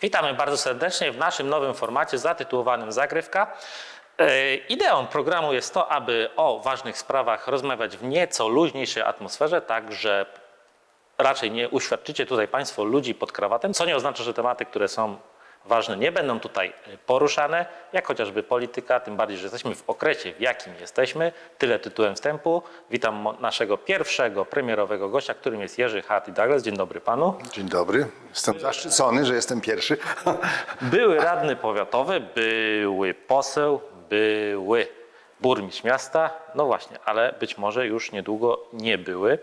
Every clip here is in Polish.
Witamy bardzo serdecznie w naszym nowym formacie zatytułowanym Zagrywka. E, Ideą programu jest to, aby o ważnych sprawach rozmawiać w nieco luźniejszej atmosferze, tak że raczej nie uświadczycie tutaj Państwo ludzi pod krawatem, co nie oznacza, że tematy, które są ważne, nie będą tutaj e, poruszane, jak chociażby polityka, tym bardziej, że jesteśmy w okresie, w jakim jesteśmy. Tyle tytułem wstępu. Witam naszego pierwszego premierowego gościa, którym jest Jerzy Hardy Douglas. Dzień dobry Panu. Dzień dobry. Jestem zaszczycony, że jestem pierwszy. Były radny powiatowy, były poseł, były burmistrz miasta, no właśnie, ale być może już niedługo nie były.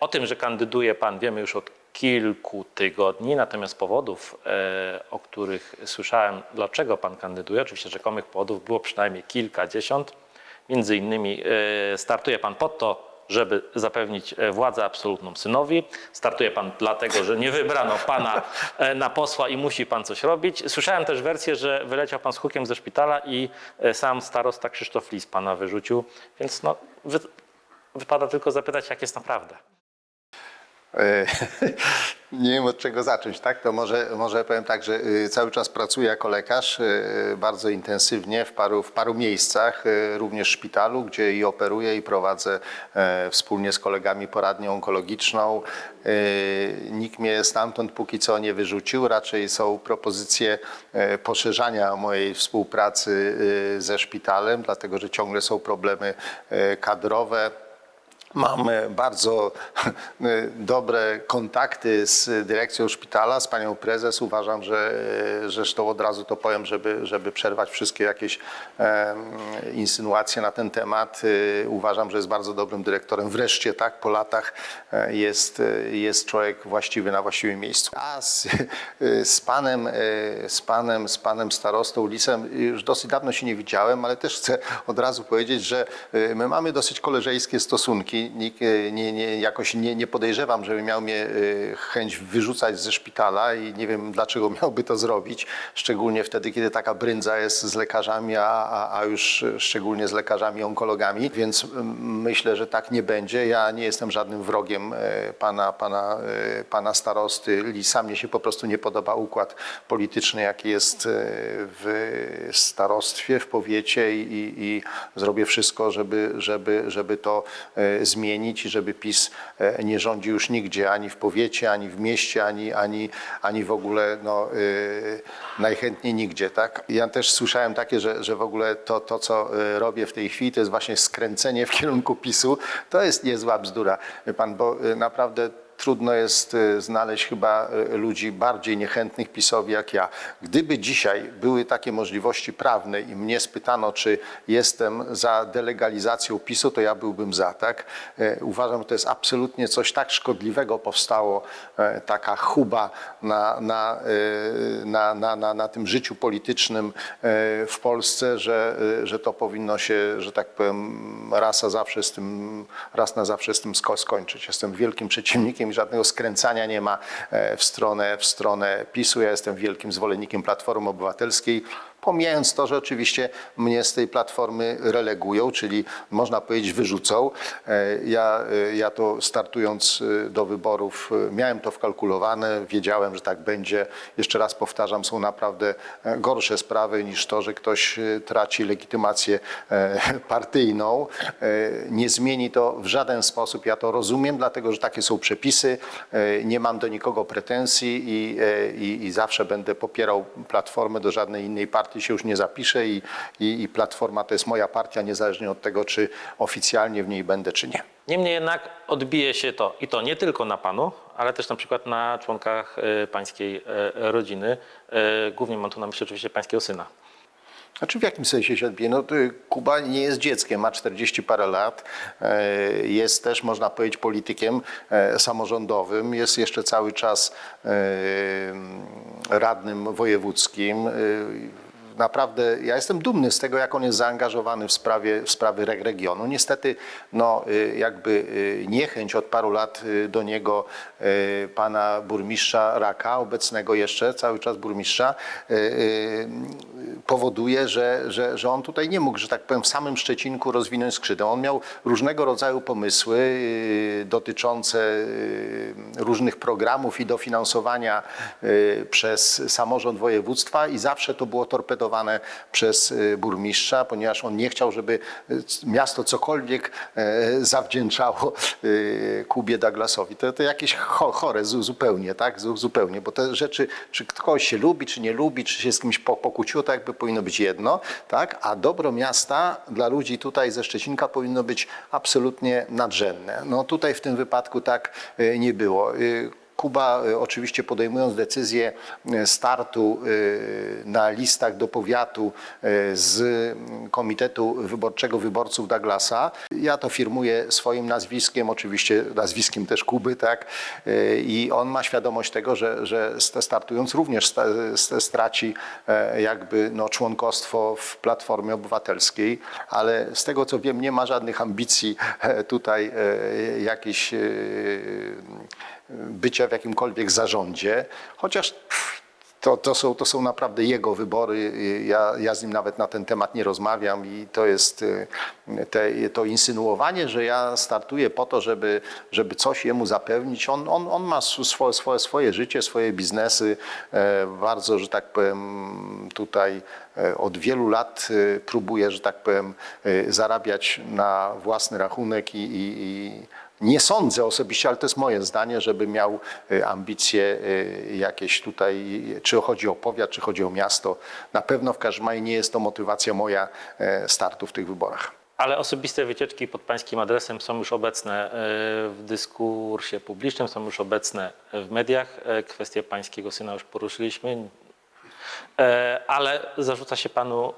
O tym, że kandyduje pan, wiemy już od kilku tygodni, natomiast powodów, e, o których słyszałem, dlaczego pan kandyduje, oczywiście rzekomych powodów było przynajmniej kilkadziesiąt. Między innymi e, startuje pan po to, żeby zapewnić e, władzę absolutną synowi. Startuje pan dlatego, że nie wybrano pana na posła i musi pan coś robić. Słyszałem też wersję, że wyleciał pan z hukiem ze szpitala i sam starosta Krzysztof Lis pana wyrzucił, więc no, wy, wypada tylko zapytać, jak jest naprawdę. E, Nie wiem od czego zacząć, tak? To może, może powiem tak, że y, cały czas pracuję jako lekarz y, bardzo intensywnie w paru, w paru miejscach, y, również w szpitalu, gdzie i operuję i prowadzę e, wspólnie z kolegami poradnię onkologiczną. Y, Nikt mnie stamtąd póki co nie wyrzucił, raczej są propozycje e, poszerzania mojej współpracy ze szpitalem, dlatego że ciągle są problemy e, kadrowe. Mam e, bardzo e, dobre kontakty z dyrekcją szpitala, z panią prezes. Uważam, że e, zresztą od razu to powiem, żeby, żeby przerwać wszystkie jakieś em, insynuacje na ten temat. E, Uważam, że jest bardzo dobrym dyrektorem. Wreszcie tak po latach e, jest, e, jest człowiek właściwy na właściwym miejscu. A z, e, z panem, e, z panem, z panem starostą Lisem już dosyć dawno się nie widziałem, ale też chcę od razu powiedzieć, że e, my mamy dosyć koleżeńskie stosunki. Nikt e, nie, nie, jakoś nie, nie podejrzewam, żeby miał mnie e, chęć wyrzucać ze szpitala i nie wiem dlaczego miałby to zrobić, szczególnie wtedy, kiedy taka brędza jest z lekarzami, a, a, już szczególnie z lekarzami onkologami, więc mm, myślę, że tak nie będzie. Ja nie jestem żadnym wrogiem e, pana, pana, pana starosty Lisa. Mnie się po prostu nie podoba układ polityczny, jaki jest w starostwie, w powiecie i, i, i zrobię wszystko, żeby, żeby, żeby to zmienić i żeby PiS e, nie rządzi już nigdzie, ani w powiecie, ani w mieście, ani, ani, ani w ogóle no, e, najchętniej nigdzie. Tak? Ja też słyszałem takie, że, że w ogóle to, to, co e, robię w tej chwili, to jest właśnie skręcenie w kierunku PiSu. To jest niezła bzdura, pan, bo naprawdę trudno jest y, znaleźć chyba y, ludzi bardziej niechętnych PiSowi jak ja. Gdyby dzisiaj były takie możliwości prawne i mnie spytano, czy jestem za delegalizacją PiSu, to ja byłbym za, tak? E, Uważam, że to jest absolutnie coś tak szkodliwego powstało, e, taka chuba na, na, e, na, na, na, na tym życiu politycznym w Polsce, że, że to powinno się, że tak powiem, raz a zawsze z tym, raz na zawsze z tym sko- skończyć. Jestem wielkim przeciwnikiem i żadnego skręcania nie ma e, w stronę, w stronę PiSu. Ja jestem wielkim zwolennikiem Platformy Obywatelskiej. Pomijając to, że oczywiście mnie z tej platformy relegują, czyli można powiedzieć wyrzucą. E, Ja, e, ja to startując e, do wyborów miałem to wkalkulowane, wiedziałem, że tak będzie. Jeszcze raz powtarzam, są naprawdę gorsze sprawy niż to, że ktoś traci legitymację partyjną. Nie zmieni to w żaden sposób. Ja to rozumiem, dlatego że takie są przepisy. Nie mam do nikogo pretensji i, i, i zawsze będę popierał Platformę. Do żadnej innej partii się już nie zapiszę i, i, i Platforma to jest moja partia, niezależnie od tego, czy oficjalnie w niej będę, czy nie. Niemniej jednak odbije się to i to nie tylko na panu, ale też na przykład na członkach e, pańskiej e, rodziny. E, Głównie mam tu na myśli oczywiście pańskiego syna. Znaczy w jakim sensie się odbije? No, Kuba nie jest dzieckiem, ma 40 parę lat, e, jest też, można powiedzieć, politykiem e, samorządowym, jest jeszcze cały czas e, radnym wojewódzkim. E, Naprawdę ja jestem dumny z tego, jak on jest zaangażowany w, sprawie, w sprawy reg- regionu. Niestety, no, y, jakby y, niechęć od paru lat y, do niego pana burmistrza Raka, obecnego jeszcze cały czas burmistrza, powoduje, że, że, że on tutaj nie mógł, że tak powiem, w samym Szczecinku rozwinąć skrzydeł. On miał różnego rodzaju pomysły y, dotyczące y, różnych programów i dofinansowania y, przez samorząd województwa i zawsze to było torpedowane przez burmistrza, ponieważ on nie chciał, żeby miasto cokolwiek zawdzięczało Kubie Douglasowi. To, to jakieś cho- chore zu- zupełnie, tak? Zu- Zupełnie, bo te rzeczy, czy ktoś się lubi, czy nie lubi, czy się z kimś po- pokłóciło, to jakby powinno być jedno, tak? A dobro miasta dla ludzi tutaj ze Szczecinka powinno być absolutnie nadrzędne. No tutaj w tym wypadku tak y, nie było. Kuba y, oczywiście podejmując decyzję y, startu y, na listach do powiatu z Komitetu Wyborczego Wyborców Douglasa, ja to firmuję swoim nazwiskiem, oczywiście nazwiskiem też Kuby, tak? I on ma świadomość tego, że, że st- startując również straci e, jakby no, członkostwo w Platformie Obywatelskiej, ale z tego co wiem nie ma żadnych ambicji e, tutaj e, jakichś e, bycia w jakimkolwiek zarządzie, chociaż to, to, są, to są naprawdę jego wybory. Ja, ja z nim nawet na ten temat nie rozmawiam i to jest y, te, to insynuowanie, że ja startuję po to, żeby, żeby coś jemu zapewnić. On, on, on ma swoje, swoje, swoje życie, swoje biznesy. E, Bardzo, że tak powiem, tutaj e, od wielu lat e, próbuje, że tak powiem, e, zarabiać na własny rachunek i, i, i nie sądzę osobiście, ale to jest moje zdanie, żeby miał y, ambicje y, jakieś tutaj, czy chodzi o powiat, czy chodzi o miasto. Na pewno w każdym razie nie jest to motywacja moja e, startu w tych wyborach. Ale osobiste wycieczki pod pańskim adresem są już obecne e, w dyskursie publicznym, są już obecne w mediach. E, Kwestię pańskiego syna już poruszyliśmy, ale zarzuca się panu,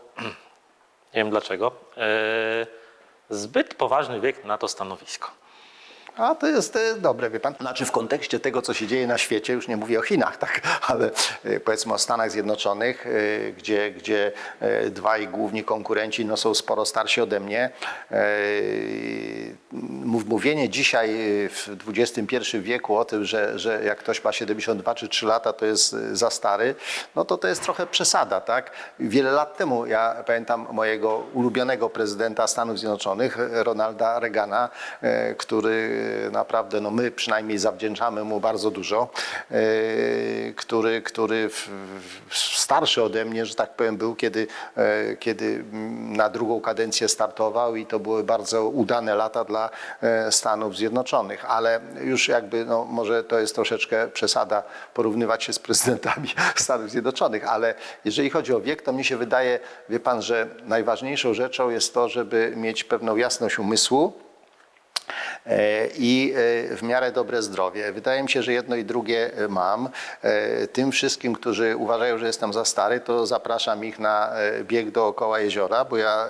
nie wiem dlaczego, zbyt poważny wiek na to stanowisko. A to jest e, dobre, wie pan. Znaczy w kontekście tego, co się dzieje na świecie, już nie mówię o Chinach, tak, ale e, powiedzmy o Stanach Zjednoczonych, e, gdzie, gdzie dwaj główni konkurenci no, są sporo starsi ode mnie. Mów- Mówienie dzisiaj w XXI wieku o tym, że, że jak ktoś ma 72 czy 3 lata, to jest za stary, no to to jest trochę przesada, tak? Wiele lat temu, ja pamiętam mojego ulubionego prezydenta Stanów Zjednoczonych, Ronalda Reagana, który naprawdę, no my przynajmniej zawdzięczamy mu bardzo dużo, e, który, który starszy ode mnie, że tak powiem, był, kiedy, e, kiedy na drugą kadencję startował i to były bardzo udane lata dla e, Stanów Zjednoczonych, ale już jakby, no może to jest troszeczkę przesada porównywać się z prezydentami Stanów Zjednoczonych, ale jeżeli chodzi o wiek, to mi się wydaje, wie pan, że najważniejszą rzeczą jest to, żeby mieć pewną jasność umysłu, i e, w miarę dobre zdrowie. Wydaje mi się, że jedno i drugie e, mam. E, Tym wszystkim, którzy uważają, że jestem za stary, to zapraszam ich na e, bieg dookoła jeziora, bo ja,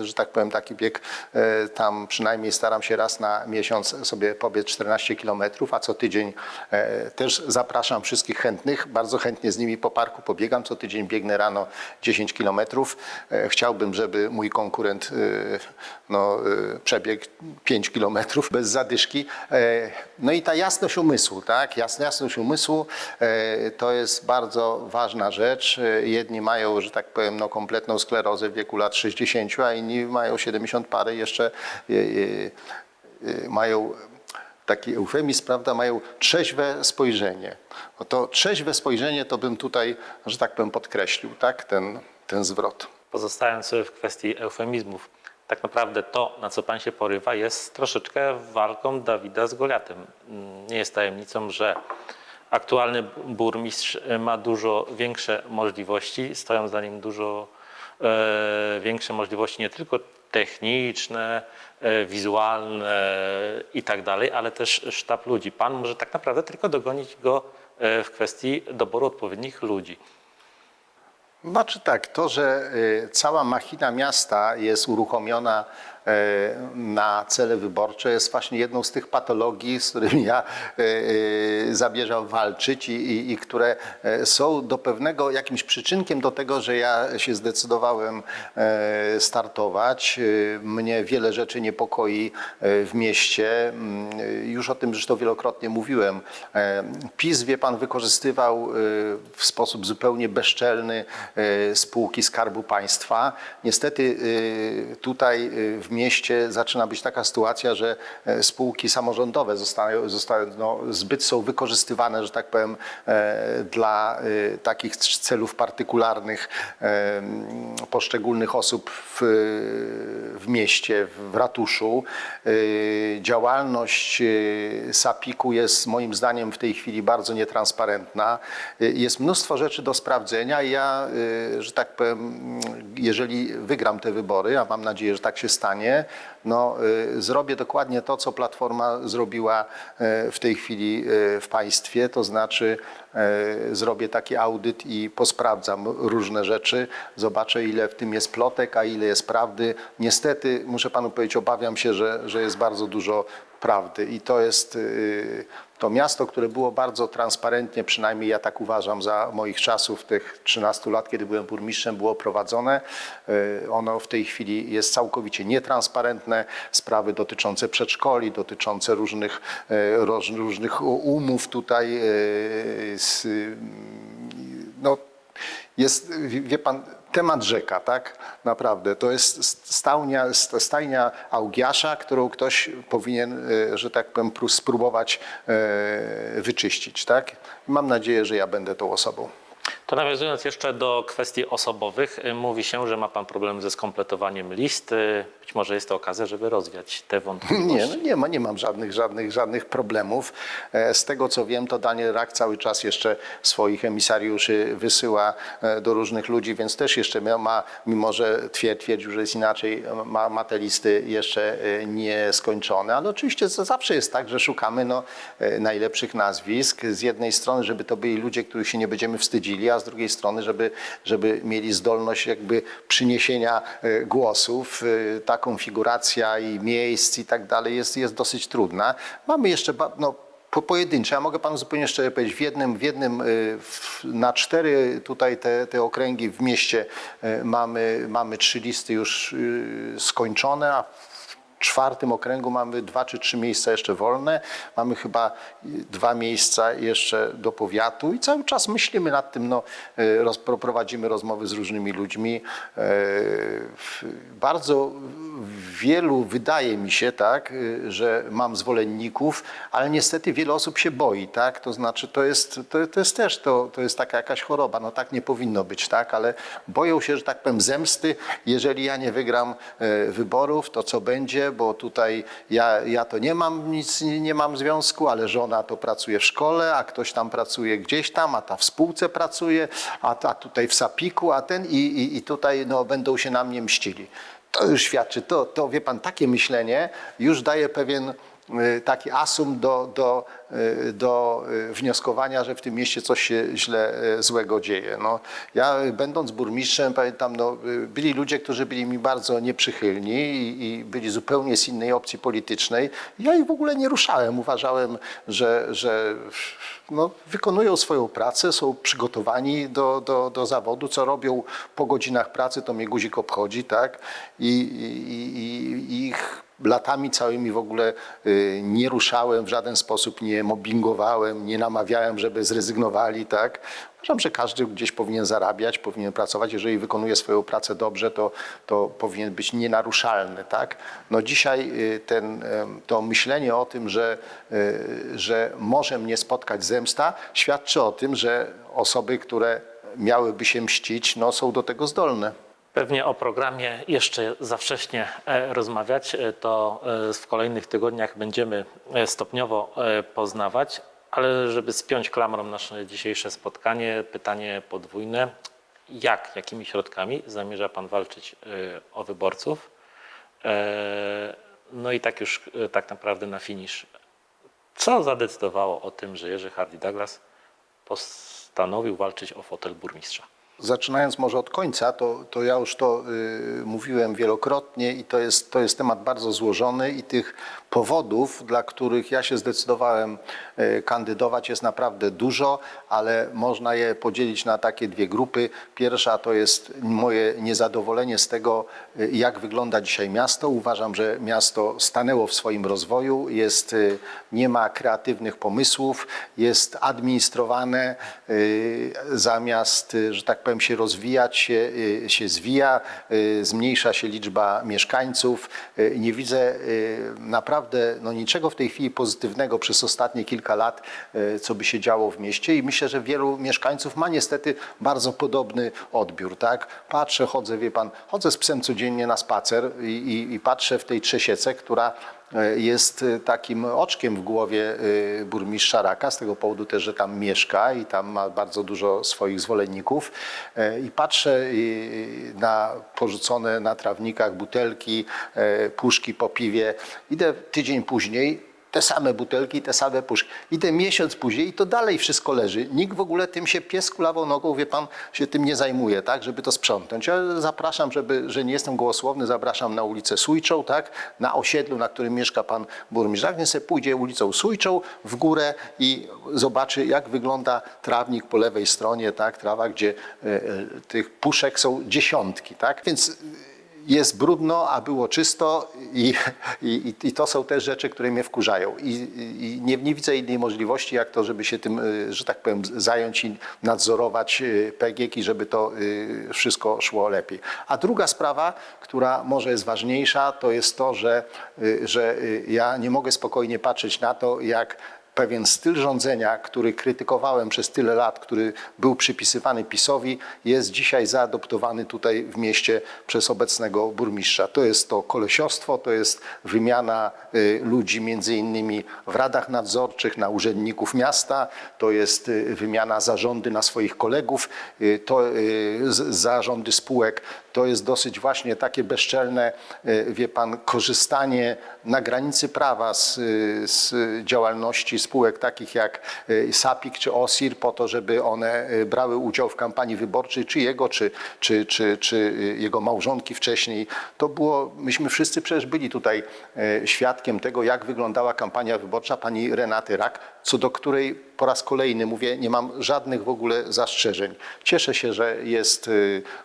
e, że tak powiem, taki bieg e, tam przynajmniej staram się raz na miesiąc sobie pobiec 14 kilometrów, a co tydzień e, też zapraszam wszystkich chętnych. Bardzo chętnie z nimi po parku pobiegam. Co tydzień biegnę rano 10 kilometrów. E, Chciałbym, żeby mój konkurent e, no, e, przebiegł 5 kilometrów bez zadyszki. E, No i ta jasność umysłu, tak? Jasność umysłu e, to jest bardzo ważna rzecz. E, Jedni mają, że tak powiem, no, kompletną sklerozę w wieku lat 60, a inni mają 70 parę i jeszcze mają taki eufemizm, prawda, mają trzeźwe spojrzenie. No to trzeźwe spojrzenie to bym tutaj, że tak powiem, podkreślił, tak, ten, ten zwrot. Pozostając w kwestii eufemizmów, tak naprawdę to, na co pan się porywa, jest troszeczkę walką Dawida z Goliatem. Nie jest tajemnicą, że aktualny burmistrz ma dużo większe możliwości, stoją za nim dużo e, większe możliwości, nie tylko techniczne, e, wizualne i tak dalej, ale też sztab ludzi. Pan może tak naprawdę tylko dogonić go e, w kwestii doboru odpowiednich ludzi. Znaczy tak, to, że y, cała machina miasta jest uruchomiona na cele wyborcze jest właśnie jedną z tych patologii, z którymi ja e, e, zamierzam walczyć i, i, i które e, są do pewnego jakimś przyczynkiem do tego, że ja się zdecydowałem e, startować. E, Mnie wiele rzeczy niepokoi e, w mieście. Mm, Już o tym zresztą wielokrotnie mówiłem. E, PiS, wie pan, wykorzystywał e, w sposób zupełnie bezczelny e, spółki Skarbu Państwa. Niestety e, tutaj e, w mieście zaczyna być taka sytuacja, że e, spółki samorządowe zostają, zostają no, zbyt są wykorzystywane, że tak powiem, e, dla e, takich celów partykularnych poszczególnych osób w, w mieście, w ratuszu. Działalność SAPIK-u jest moim zdaniem w tej chwili bardzo nietransparentna. Jest mnóstwo rzeczy do sprawdzenia i ja, że tak powiem, jeżeli wygram te wybory, a mam nadzieję, że tak się stanie, no, y, zrobię dokładnie to, co Platforma zrobiła y, w tej chwili y, w państwie, to znaczy zrobię taki audyt i posprawdzam różne rzeczy, zobaczę ile w tym jest plotek, a ile jest prawdy. Niestety, muszę panu powiedzieć, obawiam się, że, że jest bardzo dużo prawdy i to jest to miasto, które było bardzo transparentnie, przynajmniej ja tak uważam, za moich czasów, tych 13 lat, kiedy byłem burmistrzem, było prowadzone. Y, Ono w tej chwili jest całkowicie nietransparentne. Sprawy dotyczące przedszkoli, dotyczące różnych, roż- różnych umów tutaj y, no, jest, wie pan, temat rzeka, tak? Naprawdę. To jest stałnia, stajnia Augiasza, którą ktoś powinien, e, że tak powiem, pró- spróbować e, wyczyścić, tak? Mam nadzieję, że ja będę tą osobą. To nawiązując jeszcze do kwestii osobowych, y, mówi się, że ma pan problem ze skompletowaniem list. Y, Być może jest to okazja, żeby rozwiać te wątpliwości. Nie, no nie, ma, nie mam żadnych, żadnych, żadnych problemów. E, Z tego co wiem, to Daniel Rak cały czas jeszcze swoich emisariuszy wysyła e, do różnych ludzi, więc też jeszcze ma- mimo że twier- twierdził, że jest inaczej, ma, ma te listy jeszcze e, nieskończone. Ale oczywiście zawsze jest tak, że szukamy no, najlepszych nazwisk. Z jednej strony, żeby to byli ludzie, których się nie będziemy wstydzili, a z drugiej strony, żeby, żeby mieli zdolność jakby przyniesienia e, głosów. E, Ta konfiguracja i miejsc i tak dalej jest, jest dosyć trudna. Mamy jeszcze no, po, pojedyncze, ja mogę panu zupełnie szczerze powiedzieć, w jednym, w jednym y, w, na cztery tutaj te, te okręgi w mieście mamy, mamy trzy listy już skończone, a czwartym okręgu mamy dwa czy trzy miejsca jeszcze wolne. Mamy chyba y, dwa miejsca jeszcze do powiatu i cały czas myślimy nad tym, no, y, prowadzimy rozmowy z różnymi ludźmi. W- Bardzo wielu wydaje mi się, tak, y, że mam zwolenników, ale niestety wiele osób się boi, tak? To znaczy to jest, to, to jest też to, to jest taka jakaś choroba, no tak nie powinno być, tak? Ale boją się, że tak powiem, zemsty, jeżeli ja nie wygram e, wyborów, to co będzie, bo tutaj ja, ja to nie mam nic, nie mam związku, ale żona to pracuje w szkole, a ktoś tam pracuje gdzieś tam, a ta w spółce pracuje, a ta tutaj w Sapiku, a ten i, i, i tutaj no, będą się na mnie mścili. To już świadczy, to, to wie pan, takie myślenie już daje pewien taki asum do, do, y, do y, wnioskowania, że w tym mieście coś się źle y, złego dzieje. No, ja y, będąc burmistrzem, pamiętam, no, y, byli ludzie, którzy byli mi bardzo nieprzychylni i, i byli zupełnie z innej opcji politycznej. Ja ich w ogóle nie ruszałem. Uważałem, że, że no, wykonują swoją pracę, są przygotowani do, do, do zawodu. Co robią po godzinach pracy, to mnie guzik obchodzi, tak? I, i, i ich latami całymi w ogóle y, nie ruszałem, w żaden sposób nie mobbingowałem, nie namawiałem, żeby zrezygnowali, tak? Uważam, że każdy gdzieś powinien zarabiać, powinien pracować. Jeżeli wykonuje swoją pracę dobrze, to, to powinien być nienaruszalny, tak? No dzisiaj y, ten, to myślenie o tym, że, y, że może mnie spotkać zemsta, świadczy o tym, że osoby, które miałyby się mścić, no, są do tego zdolne. Pewnie o programie jeszcze za wcześnie e, rozmawiać. E, To e, w kolejnych tygodniach będziemy stopniowo poznawać, ale żeby spiąć klamrą nasze dzisiejsze spotkanie, pytanie podwójne. Jak, jakimi środkami zamierza Pan walczyć o wyborców? No i tak już tak naprawdę na finisz. Co zadecydowało o tym, że Jerzy Hardy Douglas postanowił walczyć o fotel burmistrza? Zaczynając może od końca, to, to ja już to y, mówiłem wielokrotnie i to jest, to jest temat bardzo złożony i tych powodów, dla których ja się zdecydowałem y, kandydować jest naprawdę dużo, ale można je podzielić na takie dwie grupy. Pierwsza to jest moje niezadowolenie z tego, y, jak wygląda dzisiaj miasto. Uważam, że miasto stanęło w swoim rozwoju, jest, y, nie ma kreatywnych pomysłów, jest administrowane y, zamiast, y, że tak powiem, się rozwijać, się, y, się zwija, y, zmniejsza się liczba mieszkańców. Y, Nie widzę naprawdę no, niczego w tej chwili pozytywnego przez ostatnie kilka lat, co by się działo w mieście i myślę, że wielu mieszkańców ma niestety bardzo podobny odbiór. Tak? Patrzę, chodzę, wie pan, chodzę z psem codziennie na spacer i, i, i patrzę w tej trzesiece, która jest e, takim oczkiem w głowie e, burmistrza Raka, z tego powodu też, że tam mieszka i tam ma bardzo dużo swoich zwolenników. E, I patrzę e, na porzucone na trawnikach butelki, e, puszki po piwie. Idę tydzień później, te same butelki, te same puszki. Idę miesiąc później i to dalej wszystko leży. Nikt w ogóle tym się pies kulawą nogą, wie pan, się tym nie zajmuje, tak, żeby to sprzątnąć. Ja zapraszam, żeby, że nie jestem gołosłowny, zapraszam na ulicę Sujczą, tak, na osiedlu, na którym mieszka pan burmistrz. Tak, więc pójdzie ulicą Sujczą w górę i zobaczy, jak wygląda trawnik po lewej stronie, tak, trawa, gdzie e, e, tych puszek są dziesiątki, tak, więc jest brudno, a było czysto i, i, i to są też rzeczy, które mnie wkurzają. I, i nie, nie widzę innej możliwości, jak to, żeby się tym, y, że tak powiem, zająć i nadzorować y, PGK i żeby to y, wszystko szło lepiej. A druga sprawa, która może jest ważniejsza, to jest to, że, że ja nie mogę spokojnie patrzeć na to, jak pewien styl rządzenia, który krytykowałem przez tyle lat, który był przypisywany PiSowi, jest dzisiaj zaadoptowany tutaj w mieście przez obecnego burmistrza. To jest to kolesiostwo, to jest wymiana y, ludzi między innymi w radach nadzorczych na urzędników miasta, to jest y, wymiana zarządy na swoich kolegów, y, to zarządy spółek. To jest dosyć właśnie takie bezczelne, y, wie pan, korzystanie na granicy prawa z, y, z działalności spółek takich jak y, SAPIK czy OSIR po to, żeby one brały udział w kampanii wyborczej, czy jego, czy, czy, czy, czy jego małżonki wcześniej. To było, myśmy wszyscy przecież byli tutaj świadkiem tego, jak wyglądała kampania wyborcza pani Renaty Rak, co do której po raz kolejny mówię, nie mam żadnych w ogóle zastrzeżeń. Cieszę się, że jest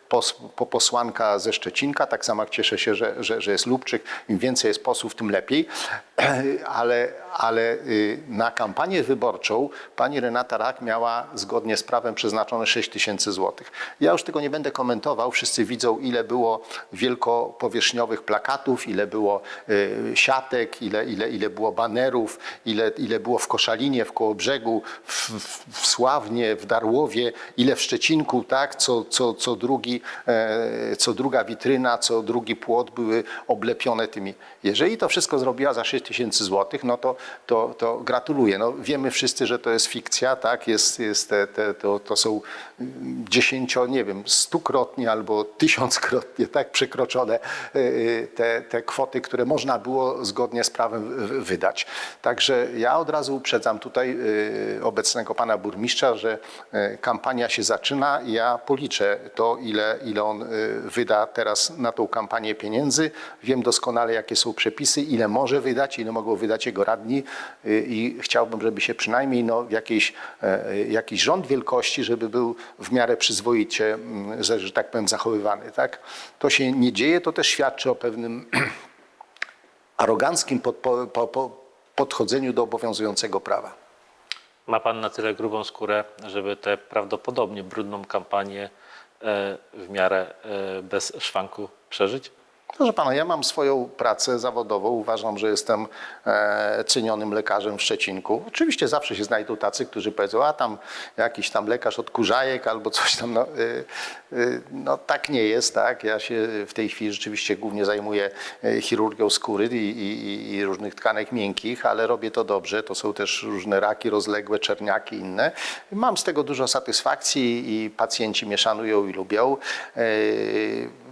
pos, po- posłanka ze Szczecinka, tak samo cieszę się, że, że, że jest Lubczyk. Im więcej jest posłów, tym lepiej. Ale, ale y, na kampanię wyborczą pani Renata Rak miała zgodnie z prawem przeznaczone 6 tysięcy złotych. Ja już tego nie będę komentował. Wszyscy widzą, ile było wielkopowierzchniowych plakatów, ile było y, siatek, ile, ile, ile było banerów, ile, ile było w Koszalinie, w Kołobrzegu, w, w Sławnie, w Darłowie, ile w Szczecinku, tak? co, co, co, drugi, e, co druga witryna, co drugi płot były oblepione tymi. Jeżeli to wszystko zrobiła za 6 tysięcy złotych, no to, to, to gratuluję. No, wiemy wszyscy, że to jest fikcja, tak? jest, jest te, te, to, to są dziesięcio, nie wiem, stukrotnie albo tysiąckrotnie tak przekroczone e, e, te, te kwoty, które można było zgodnie z prawem wydać. Także ja od razu uprzedzam tutaj e, obecnego pana burmistrza, że kampania się zaczyna ja policzę to, ile, ile on wyda teraz na tą kampanię pieniędzy. Wiem doskonale, jakie są przepisy, ile może wydać, ile mogą wydać jego radni i chciałbym, żeby się przynajmniej no, jakiś, e, jakiś rząd wielkości, żeby był w miarę przyzwoicie, mm, że, tak powiem, zachowywany. Tak? To się nie dzieje, to też świadczy o pewnym aroganckim pod, po, po, po podchodzeniu do obowiązującego prawa. Ma pan na tyle grubą skórę, żeby tę prawdopodobnie brudną kampanię e, w miarę e, bez szwanku przeżyć? Proszę pana, ja mam swoją pracę zawodową. Uważam, że jestem e, cenionym lekarzem w Szczecinku. Oczywiście zawsze się znajdą tacy, którzy powiedzą, a tam jakiś tam lekarz od kurzajek albo coś tam. No, y, y, no tak nie jest, tak. Ja się w tej chwili rzeczywiście głównie zajmuję e, chirurgią skóry i, i, i różnych tkanek miękkich, ale robię to dobrze. To są też różne raki rozległe, czerniaki inne. Mam z tego dużo satysfakcji i pacjenci mnie szanują i lubią. E,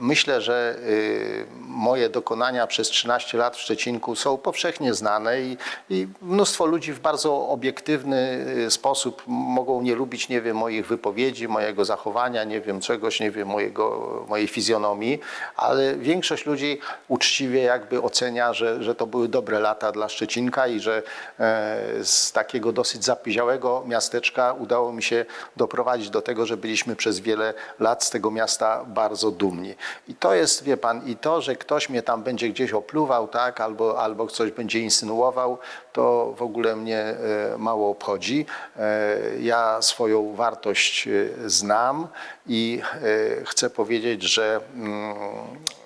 Myślę, że e, moje dokonania przez 13 lat w Szczecinku są powszechnie znane i, i mnóstwo ludzi w bardzo obiektywny y, sposób mogą nie lubić, nie wiem, moich wypowiedzi, mojego zachowania, nie wiem, czegoś, nie wiem, mojego, mojej fizjonomii, ale większość ludzi uczciwie jakby ocenia, że, że to były dobre lata dla Szczecinka i że e, z takiego dosyć zapyziałego miasteczka udało mi się doprowadzić do tego, że byliśmy przez wiele lat z tego miasta bardzo dumni. I to jest, wie pan, i to, że ktoś mnie tam będzie gdzieś opluwał, tak, albo, albo coś będzie insynuował, to w ogóle mnie e, mało obchodzi. E, Ja swoją wartość e, znam i chcę powiedzieć, że mm,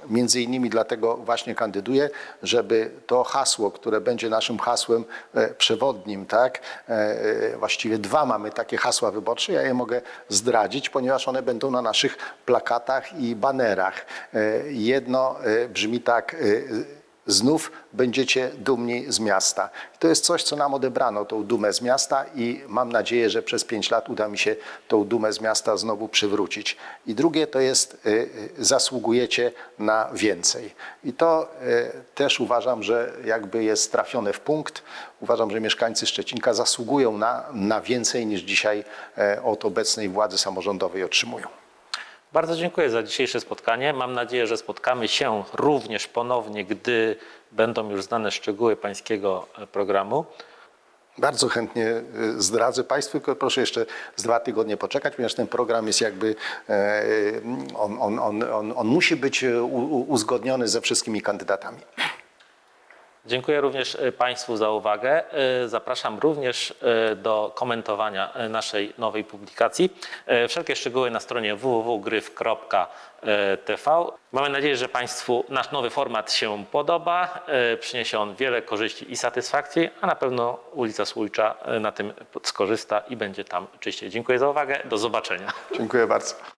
między innymi dlatego właśnie kandyduję, żeby to hasło, które będzie naszym hasłem e, przewodnim, tak? E, e, Właściwie dwa mamy takie hasła wyborcze, ja je mogę zdradzić, ponieważ one będą na naszych plakatach i banerach. Jedno brzmi tak, znów będziecie dumni z miasta. To jest coś, co nam odebrano, tą dumę z miasta i mam nadzieję, że przez pięć lat uda mi się tą dumę z miasta znowu przywrócić. I drugie to jest, y, y, zasługujecie na więcej. I to y, też uważam, że jakby jest trafione w punkt. Uważam, że mieszkańcy Szczecinka zasługują na, na więcej niż dzisiaj e, od obecnej władzy samorządowej otrzymują. Bardzo dziękuję za dzisiejsze spotkanie. Mam nadzieję, że spotkamy się również ponownie, gdy będą już znane szczegóły pańskiego e, programu. Bardzo chętnie y, zdradzę Państwu, tylko proszę jeszcze z dwa tygodnie poczekać, ponieważ ten program jest jakby, e, on, on, on, on, on musi być uzgodniony ze wszystkimi kandydatami. Dziękuję również e, Państwu za uwagę. E, Zapraszam również e, do komentowania naszej nowej publikacji. Wszelkie szczegóły na stronie www.gryf.tv. Mamy nadzieję, że Państwu nasz nowy format się podoba. Przyniesie on wiele korzyści i satysfakcji, a na pewno ulica Słójcza na tym skorzysta i będzie tam czyściej. Dziękuję za uwagę. Do zobaczenia. Dziękuję bardzo.